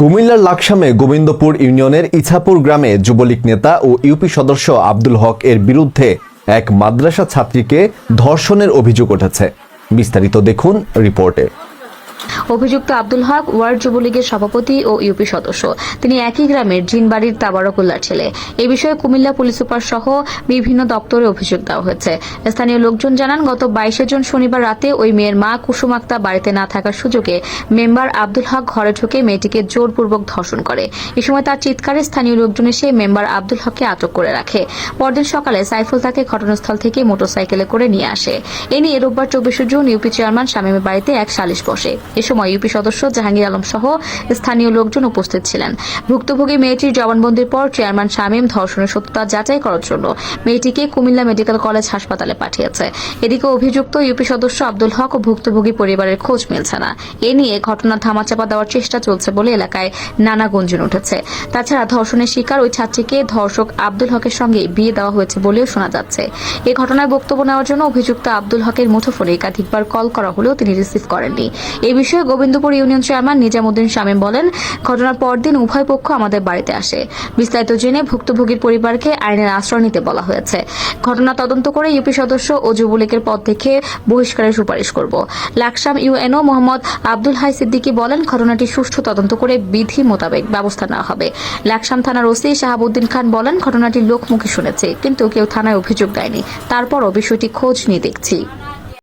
কুমিল্লার লাকসামে গোবিন্দপুর ইউনিয়নের ইছাপুর গ্রামে যুবলীগ নেতা ও ইউপি সদস্য আব্দুল হক এর বিরুদ্ধে এক মাদ্রাসা ছাত্রীকে ধর্ষণের অভিযোগ উঠেছে। বিস্তারিত দেখুন রিপোর্টে। অভিযুক্ত আব্দুল হক, ওয়ার্ড যুবলীগের সভাপতি ও ইউপি সদস্য। তিনি একই গ্রামের জিনবাড়ির তাবারকুল্লার ছেলে। এ বিষয়ে কুমিল্লা পুলিশ সুপার সহ বিভিন্ন দপ্তরে অভিযোগ দেওয়া হয়েছে। স্থানীয় লোকজন জানান, গত বাইশে জুন শনিবার রাতে ওই মেয়ের মা কুসুম আক্তা বাড়িতে না থাকার সুযোগে মেম্বার আব্দুল হক ঘরে ঢুকে মেয়েটিকে জোরপূর্বক ধর্ষণ করে। এ সময় তার চিৎকারে স্থানীয় লোকজন এসে মেম্বার আব্দুল হককে আটক করে রাখে। পরদিন সকালে সাইফুল তাকে ঘটনাস্থল থেকে মোটরসাইকেলে করে নিয়ে আসে। এ নিয়ে রোববার চব্বিশে জুন ইউপি চেয়ারম্যান শামীমের বাড়িতে এক সালিশ বসে। এ সময় ইউপি সদস্য জাহাঙ্গীর আলম সহ স্থানীয় লোকজন উপস্থিত ছিলেন। ভুক্তভোগী মেয়েটির জবানবন্দির পর চেয়ারম্যান শামীম ধর্ষণের সত্যতা যাচাই করার জন্য মেয়েটিকে কুমিল্লা মেডিকেল কলেজ হাসপাতালে পাঠিয়েছে। এদিকে অভিযুক্ত ইউপি সদস্য আব্দুল হক ও ভুক্তভোগী পরিবারের খোঁজ মিলছে না। এ নিয়ে ঘটনা ধামাচাপা দেওয়ার চেষ্টা চলছে বলে এলাকায় নানা গুঞ্জন উঠেছে। তাছাড়া ধর্ষণের শিকার ওই ছাত্রীকে ধর্ষক আব্দুল হকের সঙ্গে বিয়ে দেওয়া হয়েছে বলেও শোনা যাচ্ছে। এ ঘটনায় বক্তব্য নেওয়ার জন্য অভিযুক্ত আব্দুল হকের মুঠোফোনে একাধিকবার কল করা হলেও তিনি রিসিভ করেননি। এই বিষয়ে গোবিন্দপুর ইউনিয়ন চেয়ারম্যান নিজামুদ্দিন শামীম বলেন, ঘটনার পরদিন উভয় পক্ষ আমাদের বাড়িতে আসে। বিস্তারিত জেনে ভুক্তভোগীর পরিবারকে আইনের আশ্রয় নিতে বলা হয়েছে। ঘটনা তদন্ত করে ইউপি সদস্য ও যুবলীগের পদ থেকে বহিষ্কারের সুপারিশ করব। লাকসাম ইউএনও মোহাম্মদ আব্দুল হাই সিদ্দিকী বলেন, ঘটনাটি সুষ্ঠু তদন্ত করে বিধি মোতাবেক ব্যবস্থা নেওয়া হবে। লাকসাম থানার ওসি শাহাবুদ্দিন খান বলেন, ঘটনাটি লোকমুখে শুনেছে, কিন্তু কেউ থানায় অভিযোগ দেয়নি। তারপরও বিষয়টি খোঁজ নিয়ে দেখছি।